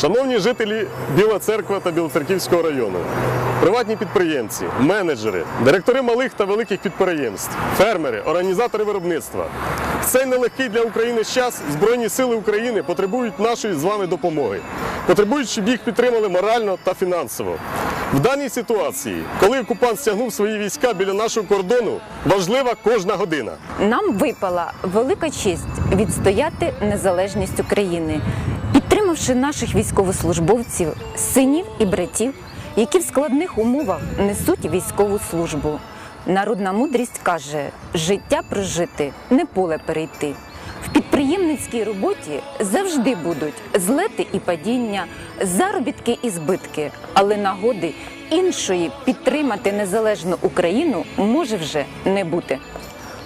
Шановні жителі Біла Церква та Білоцерківського району, приватні підприємці, менеджери, директори малих та великих підприємств, фермери, організатори виробництва. В цей нелегкий для України час Збройні сили України потребують нашої з вами допомоги, потребують, щоб їх підтримали морально та фінансово. В даній ситуації, коли окупант стягнув свої війська біля нашого кордону, важлива кожна година. Нам випала велика честь відстояти незалежність України, підтримавши наших військовослужбовців, синів і братів, які в складних умовах несуть військову службу. Народна мудрість каже: життя прожити не поле перейти. В підприємницькій роботі завжди будуть злети і падіння, заробітки і збитки, але нагоди іншої підтримати незалежну Україну може вже не бути.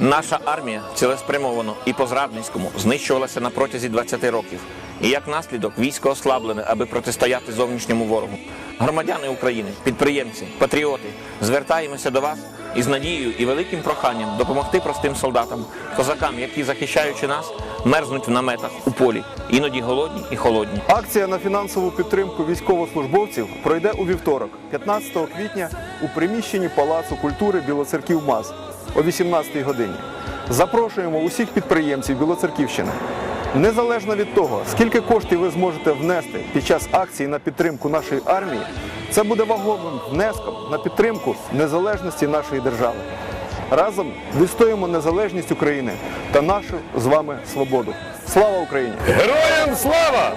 Наша армія цілеспрямовано і по зрадницькому знищувалася на протязі 20 років. І як наслідок військо ослаблене, аби протистояти зовнішньому ворогу. Громадяни України, підприємці, патріоти, звертаємося до вас із надією і великим проханням допомогти простим солдатам, козакам, які, захищаючи нас, мерзнуть в наметах у полі, іноді голодні і холодні. Акція на фінансову підтримку військовослужбовців пройде у вівторок, 15 квітня, у приміщенні Палацу культури Білоцерків МАЗ о 18 годині. Запрошуємо усіх підприємців Білоцерківщини. Незалежно від того, скільки коштів ви зможете внести під час акції на підтримку нашої армії, це буде вагомим внеском на підтримку незалежності нашої держави. Разом відстоїмо незалежність України та нашу з вами свободу. Слава Україні! Героям слава!